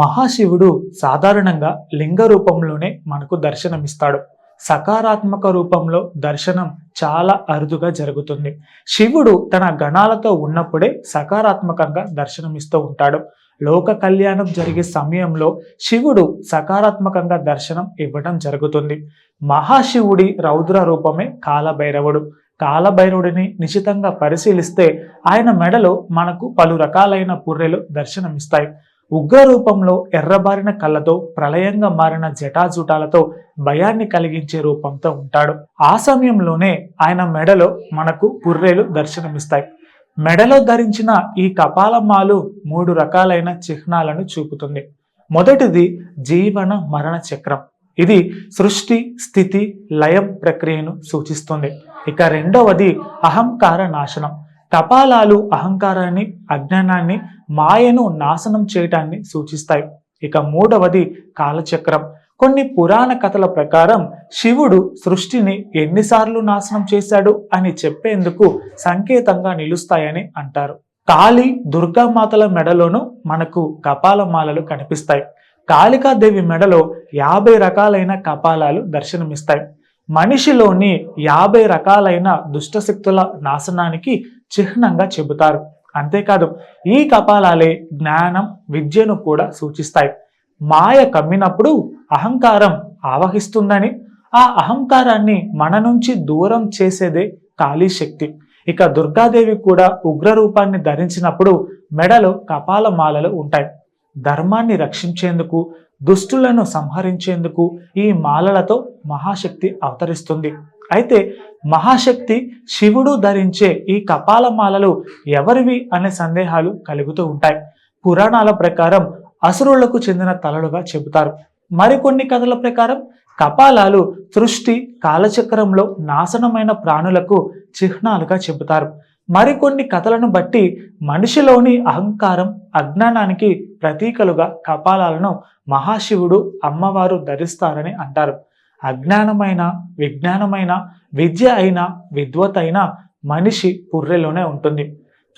మహాశివుడు సాధారణంగా లింగ రూపంలోనే మనకు దర్శనమిస్తాడు. సకారాత్మక రూపంలో దర్శనం చాలా అరుదుగా జరుగుతుంది. శివుడు తన గణాలతో ఉన్నప్పుడే సకారాత్మకంగా దర్శనమిస్తూ ఉంటాడు. లోక కళ్యాణం జరిగే సమయంలో శివుడు సకారాత్మకంగా దర్శనం ఇవ్వడం జరుగుతుంది. మహాశివుడి రౌద్ర రూపమే కాలభైరవుడు. కాలభైరవుడిని నిశితంగా పరిశీలిస్తే ఆయన మెడలో మనకు పలు రకాలైన పుర్రెలు దర్శనమిస్తాయి. ఉగ్ర రూపంలో ఎర్రబారిన కళ్ళతో ప్రళయంగా మారిన జటాజుటాలతో భయాన్ని కలిగించే రూపంతో ఉంటాడు. ఆ సమయంలోనే ఆయన మెడలో మనకు పుర్రెలు దర్శనమిస్తాయి. మెడలో ధరించిన ఈ కపాలమాలు మూడు రకాలైన చిహ్నాలను చూపుతుంది. మొదటిది జీవన మరణ చక్రం. ఇది సృష్టి స్థితి లయం ప్రక్రియను సూచిస్తుంది. ఇక రెండవది అహంకార నాశనం. కపాలాలు అహంకారాన్ని అజ్ఞానాన్ని మాయను నాశనం చేయటాన్ని సూచిస్తాయి. ఇక మూడవది కాలచక్రం. కొన్ని పురాణ కథల ప్రకారం శివుడు సృష్టిని ఎన్నిసార్లు నాశనం చేశాడు అని చెప్పేందుకు సంకేతంగా నిలుస్తాయని అంటారు. కాళీ దుర్గామాతల మెడలోనూ మనకు కపాలమాలలు కనిపిస్తాయి. కాళికాదేవి మెడలో యాభై రకాలైన కపాలాలు దర్శనమిస్తాయి. మనిషిలోని యాభై రకాలైన దుష్టశక్తుల నాశనానికి చిహ్నంగా చెబుతారు. అంతేకాదు ఈ కపాలాలే జ్ఞానం విద్యను కూడా సూచిస్తాయి. మాయ కమ్మినప్పుడు అహంకారం ఆవహిస్తుందని ఆ అహంకారాన్ని మన నుంచి దూరం చేసేదే కాళీ శక్తి ఇక దుర్గాదేవి కూడా ఉగ్ర రూపాన్ని ధరించినప్పుడు మెడలో కపాల మాలలు ఉంటాయి. ధర్మాన్ని రక్షించేందుకు దుష్టులను సంహరించేందుకు ఈ మాలలతో మహాశక్తి అవతరిస్తుంది. అయితే మహాశక్తి శివుడు ధరించే ఈ కపాల మాలలు ఎవరివి అనే సందేహాలు కలుగుతూ ఉంటాయి. పురాణాల ప్రకారం అసురులకు చెందిన తలలుగా చెబుతారు. మరికొన్ని కథల ప్రకారం కపాలాలు సృష్టి కాలచక్రంలో నాశనమైన ప్రాణులకు చిహ్నాలుగా చెబుతారు. మరికొన్ని కథలను బట్టి మనిషిలోని అహంకారం అజ్ఞానానికి ప్రతీకలుగా కపాలాలను మహాశివుడు అమ్మవారు ధరిస్తారని అంటారు. అజ్ఞానమైన విజ్ఞానమైన విద్య అయినా విద్వత్ అయినా మనిషి పుర్రెలోనే ఉంటుంది.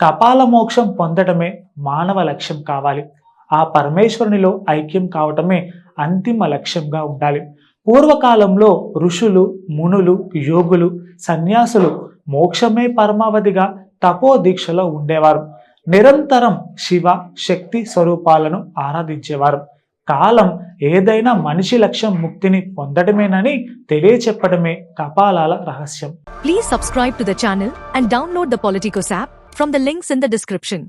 కపాల మోక్షం పొందడమే మానవ లక్ష్యం కావాలి. ఆ పరమేశ్వరునిలో ఐక్యం కావటమే అంతిమ లక్ష్యంగా ఉండాలి. పూర్వకాలంలో ఋషులు మునులు యోగులు సన్యాసులు మోక్షమే పరమావధిగా తపో దీక్షలో ఉండేవారు. నిరంతరం శివ శక్తి స్వరూపాలను ఆరాధించేవారు. కాలం ఏదైనా మనిషి లక్ష్యం ముక్తిని పొందడమేనని తెలియచెప్పడమే కపాలాల రహస్యం. Please subscribe to the and download the Politicos app from the links in the description